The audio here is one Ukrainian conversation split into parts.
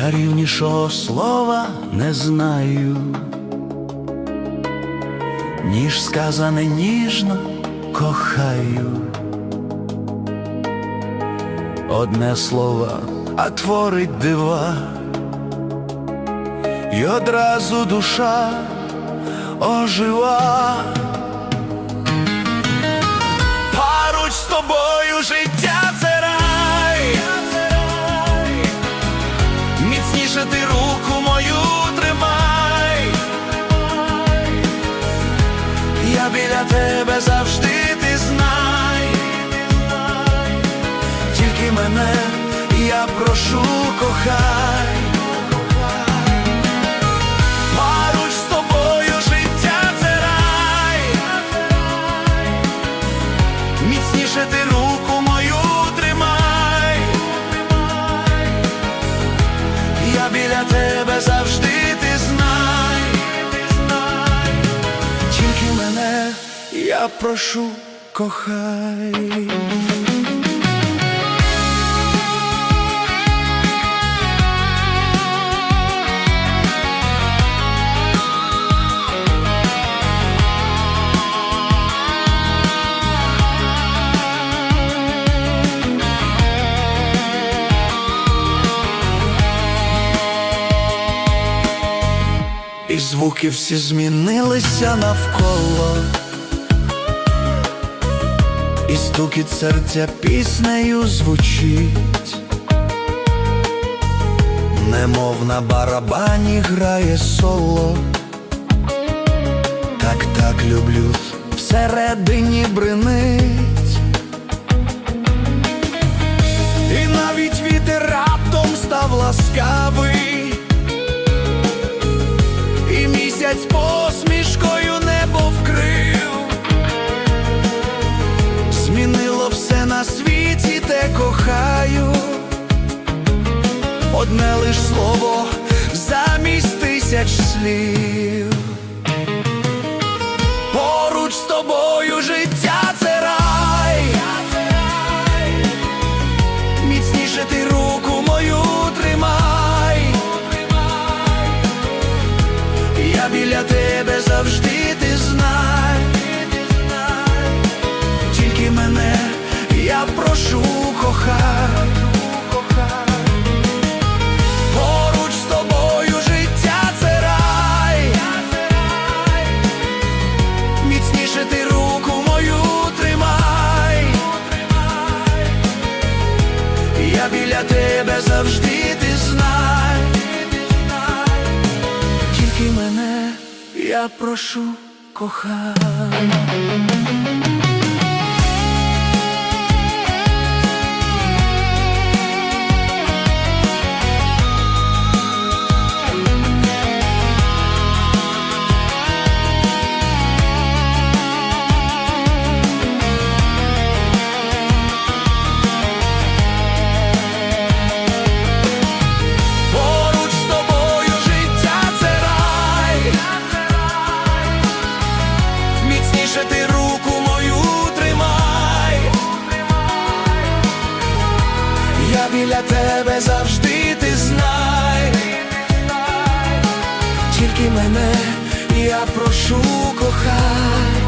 іншого слова не знаю, ніж сказане ніжно кохаю. Одне слово, а творить дива, і одразу душа ожива. Ти руку мою тримай, я біля тебе завжди ти знай, тільки мене я прошу кохай. Біля тебе завжди ти знай, тільки мене я прошу кохай. І звуки всі змінилися навколо, і стукіт серця піснею звучить, немов на барабані грає соло, так так люблю, всередині бринить, одне лиш слово замість тисяч слів. Поруч з тобою життя це рай, міцніше ти руку мою тримай. Я біля тебе завжди ти знай, тільки мене я прошу кохай. Я прошу кохай. Біля тебе завжди ти знай, тільки мене я прошу кохай.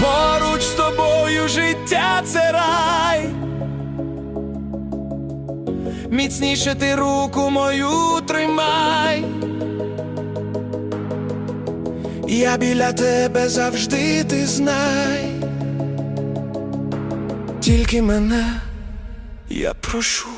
Поруч з тобою життя це рай. Міцніше ти руку мою тримай. Я біля тебе завжди ти знай. Тільки мене я прошу